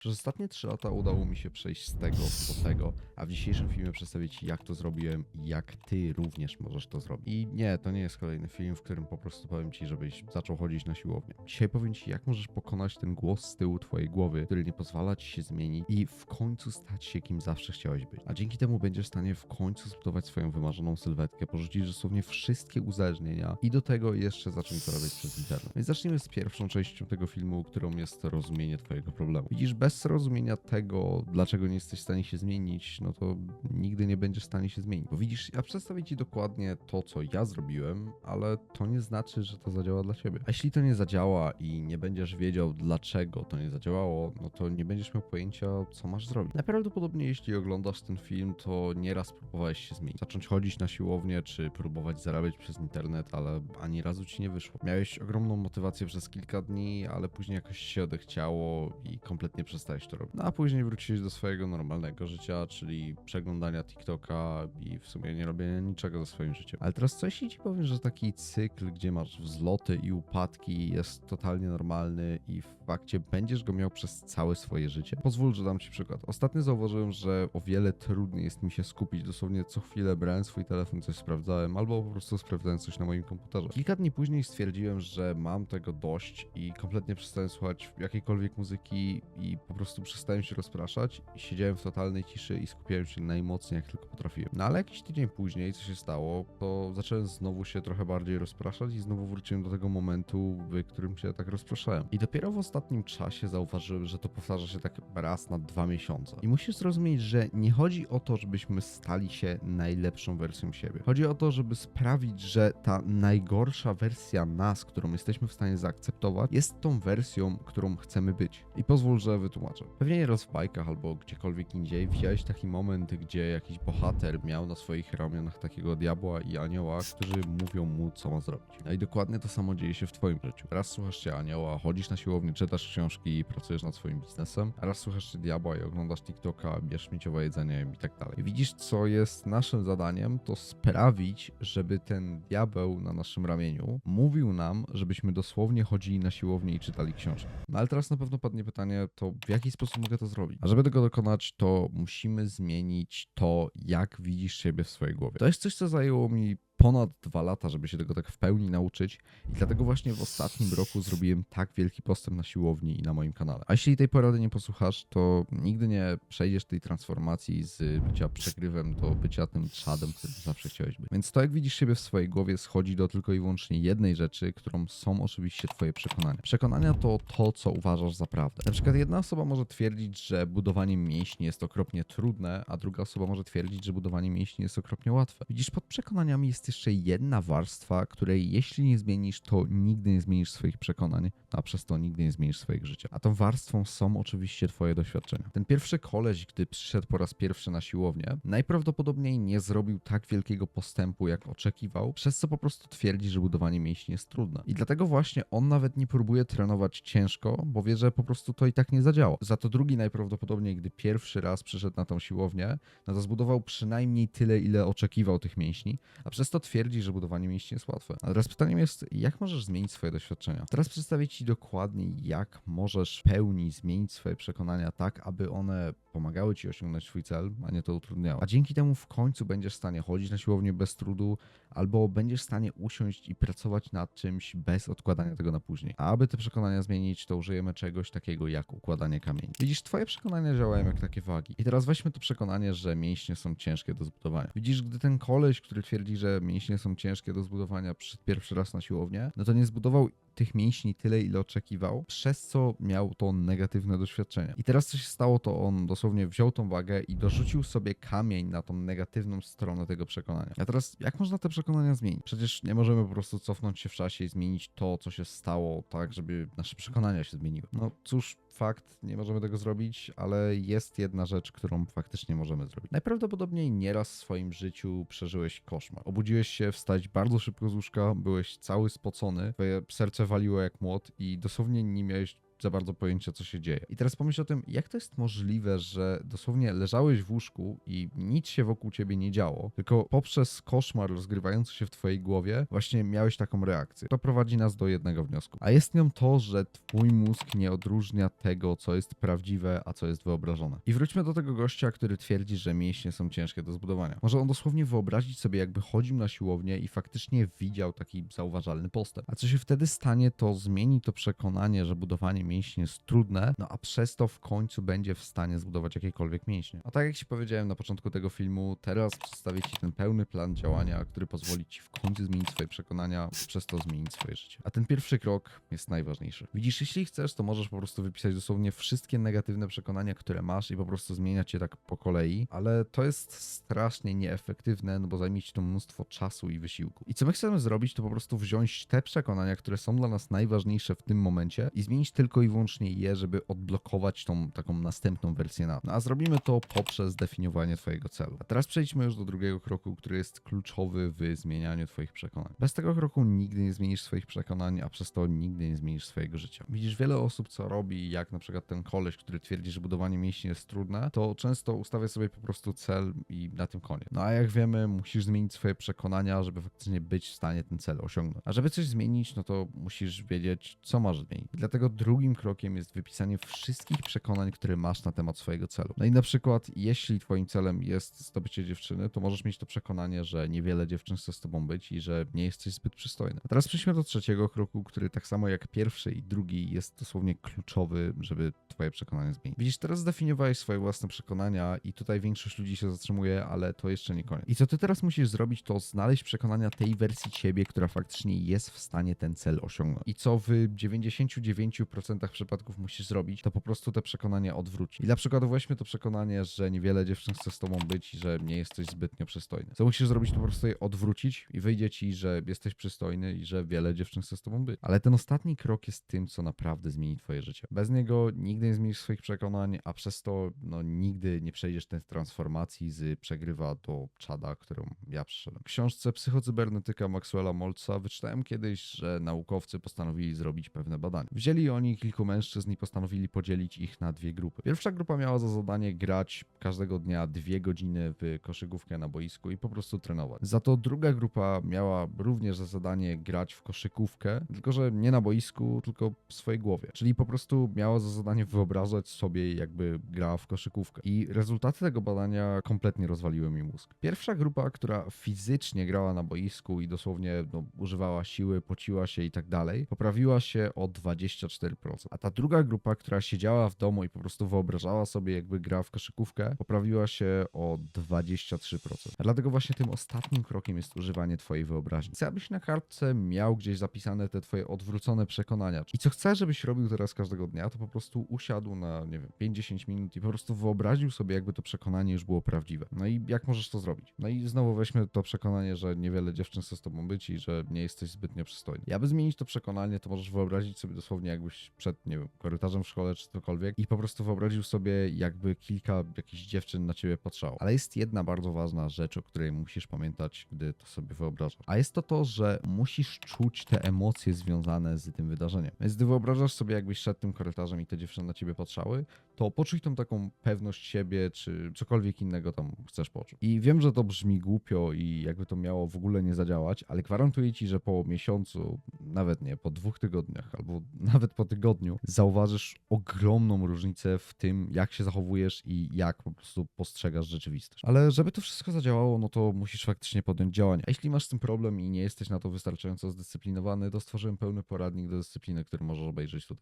Przez ostatnie 3 lata udało mi się przejść z tego do tego, a w dzisiejszym filmie przedstawię Ci, jak to zrobiłem i jak Ty również możesz to zrobić. I nie, to nie jest kolejny film, w którym po prostu powiem Ci, żebyś zaczął chodzić na siłownię. Dzisiaj powiem Ci, jak możesz pokonać ten głos z tyłu Twojej głowy, który nie pozwala Ci się zmienić i w końcu stać się, kim zawsze chciałeś być. A dzięki temu będziesz w stanie w końcu zbudować swoją wymarzoną sylwetkę, porzucić dosłownie wszystkie uzależnienia i do tego jeszcze zacząć to robić przez internet. Więc zacznijmy z pierwszą częścią tego filmu, którą jest rozumienie Twojego problemu. Widzisz, bez rozumienia tego, dlaczego nie jesteś w stanie się zmienić, no to nigdy nie będziesz w stanie się zmienić. Bo widzisz, ja przedstawię Ci dokładnie to, co ja zrobiłem, ale to nie znaczy, że to zadziała dla Ciebie. A jeśli to nie zadziała i nie będziesz wiedział, dlaczego to nie zadziałało, no to nie będziesz miał pojęcia, co masz zrobić. Najprawdopodobniej, jeśli oglądasz ten film, to nieraz próbowałeś się zmienić. Zacząć chodzić na siłownię, czy próbować zarabiać przez internet, ale ani razu Ci nie wyszło. Miałeś ogromną motywację przez kilka dni, ale później jakoś się odechciało i kompletnie przestałeś to robić. No a później wróciłeś do swojego normalnego życia, czyli przeglądania TikToka i w sumie nie robienia niczego ze swoim życiem. Ale teraz co jeśli ci powiem, że taki cykl, gdzie masz wzloty i upadki jest totalnie normalny i w fakcie będziesz go miał przez całe swoje życie? Pozwól, że dam ci przykład. Ostatnio zauważyłem, że o wiele trudniej jest mi się skupić. Dosłownie co chwilę brałem swój telefon, coś sprawdzałem, albo po prostu sprawdzałem coś na moim komputerze. Kilka dni później stwierdziłem, że mam tego dość i kompletnie przestałem słuchać jakiejkolwiek muzyki i po prostu przestałem się rozpraszać i siedziałem w totalnej ciszy i skupiałem się najmocniej jak tylko potrafiłem. No ale jakiś tydzień później, co się stało, to zacząłem znowu się trochę bardziej rozpraszać i znowu wróciłem do tego momentu, w którym się tak rozpraszałem. I dopiero w ostatnim czasie zauważyłem, że to powtarza się tak raz na dwa miesiące. I musisz zrozumieć, że nie chodzi o to, żebyśmy stali się najlepszą wersją siebie. Chodzi o to, żeby sprawić, że ta najgorsza wersja nas, którą jesteśmy w stanie zaakceptować, jest tą wersją, którą chcemy być. I pozwól, że wytłumaczę. Pewnie nieraz w bajkach albo gdziekolwiek indziej widziałeś taki moment, gdzie jakiś bohater miał na swoich ramionach takiego diabła i anioła, którzy mówią mu, co ma zrobić. No i dokładnie to samo dzieje się w twoim życiu. Raz słuchasz się anioła, chodzisz na siłownię, czytasz książki i pracujesz nad swoim biznesem, a raz słuchasz się diabła i oglądasz TikToka, bierz śmieciowe jedzenie i tak dalej. Widzisz, co jest naszym zadaniem, to sprawić, żeby ten diabeł na naszym ramieniu mówił nam, żebyśmy dosłownie chodzili na siłownię i czytali książki. No ale teraz na pewno padnie pytanie, to w jaki sposób mogę to zrobić? A żeby tego dokonać, to musimy zmienić to, jak widzisz siebie w swojej głowie. To jest coś, co zajęło mi ponad dwa lata, żeby się tego tak w pełni nauczyć i dlatego właśnie w ostatnim roku zrobiłem tak wielki postęp na siłowni i na moim kanale. A jeśli tej porady nie posłuchasz, to nigdy nie przejdziesz tej transformacji z bycia przegrywem do bycia tym czadem, którym zawsze chciałeś być. Więc to, jak widzisz siebie w swojej głowie, schodzi do tylko i wyłącznie jednej rzeczy, którą są oczywiście twoje przekonania. Przekonania to to, co uważasz za prawdę. Na przykład jedna osoba może twierdzić, że budowanie mięśni jest okropnie trudne, a druga osoba może twierdzić, że budowanie mięśni jest okropnie łatwe. Widzisz, pod przekonaniami jest jeszcze jedna warstwa, której jeśli nie zmienisz, to nigdy nie zmienisz swoich przekonań, a przez to nigdy nie zmienisz swojego życia. A tą warstwą są oczywiście twoje doświadczenia. Ten pierwszy koleś, gdy przyszedł po raz pierwszy na siłownię, najprawdopodobniej nie zrobił tak wielkiego postępu, jak oczekiwał, przez co po prostu twierdzi, że budowanie mięśni jest trudne. I dlatego właśnie on nawet nie próbuje trenować ciężko, bo wie, że po prostu to i tak nie zadziała. Za to drugi najprawdopodobniej, gdy pierwszy raz przyszedł na tą siłownię, no to zbudował przynajmniej tyle, ile oczekiwał tych mięśni, a przez to twierdzi, że budowanie mięśni jest łatwe. A teraz pytaniem jest, jak możesz zmienić swoje doświadczenia? Teraz przedstawię Ci dokładnie, jak możesz pełni zmienić swoje przekonania tak, aby one pomagały Ci osiągnąć swój cel, a nie to utrudniały. A dzięki temu w końcu będziesz w stanie chodzić na siłownię bez trudu, albo będziesz w stanie usiąść i pracować nad czymś bez odkładania tego na później. A aby te przekonania zmienić, to użyjemy czegoś takiego jak układanie kamieni. Widzisz, Twoje przekonania działają jak takie wagi. I teraz weźmy to przekonanie, że mięśnie są ciężkie do zbudowania. Widzisz, gdy ten koleś, który twierdzi, że mięśnie są ciężkie do zbudowania przyszedł pierwszy raz na siłownię, no to nie zbudował tych mięśni tyle, ile oczekiwał, przez co miał to negatywne doświadczenie. I teraz co się stało, to on dosłownie wziął tą wagę i dorzucił sobie kamień na tą negatywną stronę tego przekonania. A teraz jak można te przekonania zmienić? Przecież nie możemy po prostu cofnąć się w czasie i zmienić to, co się stało, tak, żeby nasze przekonania się zmieniły. No cóż, fakt, nie możemy tego zrobić, ale jest jedna rzecz, którą faktycznie możemy zrobić. Najprawdopodobniej nieraz w swoim życiu przeżyłeś koszmar. Obudziłeś się wstać bardzo szybko z łóżka, byłeś cały spocony, twoje serce waliło jak młot i dosłownie nie miałeś za bardzo pojęcia, co się dzieje. I teraz pomyśl o tym, jak to jest możliwe, że dosłownie leżałeś w łóżku i nic się wokół ciebie nie działo, tylko poprzez koszmar rozgrywający się w twojej głowie właśnie miałeś taką reakcję. To prowadzi nas do jednego wniosku. A jest nią to, że twój mózg nie odróżnia tego, co jest prawdziwe, a co jest wyobrażone. I wróćmy do tego gościa, który twierdzi, że mięśnie są ciężkie do zbudowania. Może on dosłownie wyobrazić sobie, jakby chodził na siłownię i faktycznie widział taki zauważalny postęp. A co się wtedy stanie, to zmieni to przekonanie, że budowanie mięśni jest trudne, no a przez to w końcu będzie w stanie zbudować jakiekolwiek mięśnie. A tak jak ci powiedziałem na początku tego filmu, teraz przedstawię ci ten pełny plan działania, który pozwoli ci w końcu zmienić swoje przekonania, przez to zmienić swoje życie. A ten pierwszy krok jest najważniejszy. Widzisz, jeśli chcesz, to możesz po prostu wypisać dosłownie wszystkie negatywne przekonania, które masz i po prostu zmieniać je tak po kolei, ale to jest strasznie nieefektywne, no bo zajmie ci to mnóstwo czasu i wysiłku. I co my chcemy zrobić, to po prostu wziąć te przekonania, które są dla nas najważniejsze w tym momencie i zmienić tylko i wyłącznie je, żeby odblokować tą taką następną wersję na. No a zrobimy to poprzez definiowanie twojego celu. A teraz przejdźmy już do drugiego kroku, który jest kluczowy w zmienianiu twoich przekonań. Bez tego kroku nigdy nie zmienisz swoich przekonań, a przez to nigdy nie zmienisz swojego życia. Widzisz wiele osób, co robi, jak na przykład ten koleś, który twierdzi, że budowanie mięśni jest trudne, to często ustawia sobie po prostu cel i na tym koniec. No a jak wiemy, musisz zmienić swoje przekonania, żeby faktycznie być w stanie ten cel osiągnąć. A żeby coś zmienić, no to musisz wiedzieć, co masz zmienić. Dlatego drugim krokiem jest wypisanie wszystkich przekonań, które masz na temat swojego celu. No i na przykład, jeśli twoim celem jest zdobycie dziewczyny, to możesz mieć to przekonanie, że niewiele dziewczyn chce z tobą być i że nie jesteś zbyt przystojny. A teraz przejdźmy do trzeciego kroku, który tak samo jak pierwszy i drugi jest dosłownie kluczowy, żeby twoje przekonanie zmienić. Widzisz, teraz zdefiniowałeś swoje własne przekonania i tutaj większość ludzi się zatrzymuje, ale to jeszcze nie koniec. I co ty teraz musisz zrobić, to znaleźć przekonania tej wersji ciebie, która faktycznie jest w stanie ten cel osiągnąć. I co w 99% przypadków musisz zrobić, to po prostu te przekonania odwrócić. I dla przykładu weźmy to przekonanie, że niewiele dziewczyn chce z tobą być i że nie jesteś zbytnio przystojny. Co musisz zrobić, to po prostu je odwrócić i wyjdzie ci, że jesteś przystojny i że wiele dziewczyn chce z tobą być. Ale ten ostatni krok jest tym, co naprawdę zmieni twoje życie. Bez niego nigdy nie zmienisz swoich przekonań, a przez to no, nigdy nie przejdziesz tej transformacji z przegrywa do czada, którą ja przeszedłem. W książce Psychocybernetyka Maxwella Moltza wyczytałem kiedyś, że naukowcy postanowili zrobić pewne badania. Wzięli oni kilku mężczyzn i postanowili podzielić ich na dwie grupy. Pierwsza grupa miała za zadanie grać każdego dnia dwie godziny w koszykówkę na boisku i po prostu trenować. Za to druga grupa miała również za zadanie grać w koszykówkę, tylko że nie na boisku, tylko w swojej głowie. Czyli po prostu miała za zadanie wyobrażać sobie, jakby grała w koszykówkę. I rezultaty tego badania kompletnie rozwaliły mi mózg. Pierwsza grupa, która fizycznie grała na boisku i dosłownie no, używała siły, pociła się i tak dalej, poprawiła się o 24%. A ta druga grupa, która siedziała w domu i po prostu wyobrażała sobie, jakby grała w koszykówkę, poprawiła się o 23%. A dlatego właśnie tym ostatnim krokiem jest używanie twojej wyobraźni. Chcę, abyś na kartce miał gdzieś zapisane te twoje odwrócone przekonania. I co chcę, żebyś robił teraz każdego dnia, to po prostu usiadł na, nie wiem, 50 minut i po prostu wyobraził sobie, jakby to przekonanie już było prawdziwe. No i jak możesz to zrobić? No i znowu weźmy to przekonanie, że niewiele dziewczyn chce z tobą być i że nie jesteś zbytnio przystojny. Ja by zmienić to przekonanie, to możesz wyobrazić sobie dosłownie jakbyś przed, nie wiem, korytarzem w szkole czy cokolwiek i po prostu wyobraził sobie, jakby kilka jakichś dziewczyn na ciebie patrzało. Ale jest jedna bardzo ważna rzecz, o której musisz pamiętać, gdy to sobie wyobrażasz. A jest to to, że musisz czuć te emocje związane z tym wydarzeniem. Więc gdy wyobrażasz sobie, jakbyś szedł tym korytarzem i te dziewczyny na ciebie patrzały, to poczuj tą taką pewność siebie, czy cokolwiek innego tam chcesz poczuć. I wiem, że to brzmi głupio i jakby to miało w ogóle nie zadziałać, ale gwarantuję ci, że po miesiącu, nawet nie, po dwóch tygodniach, albo nawet po tygodniu, zauważysz ogromną różnicę w tym, jak się zachowujesz i jak po prostu postrzegasz rzeczywistość. Ale żeby to wszystko zadziałało, no to musisz faktycznie podjąć działania. A jeśli masz z tym problem i nie jesteś na to wystarczająco zdyscyplinowany, to stworzyłem pełny poradnik do dyscypliny, który możesz obejrzeć tutaj.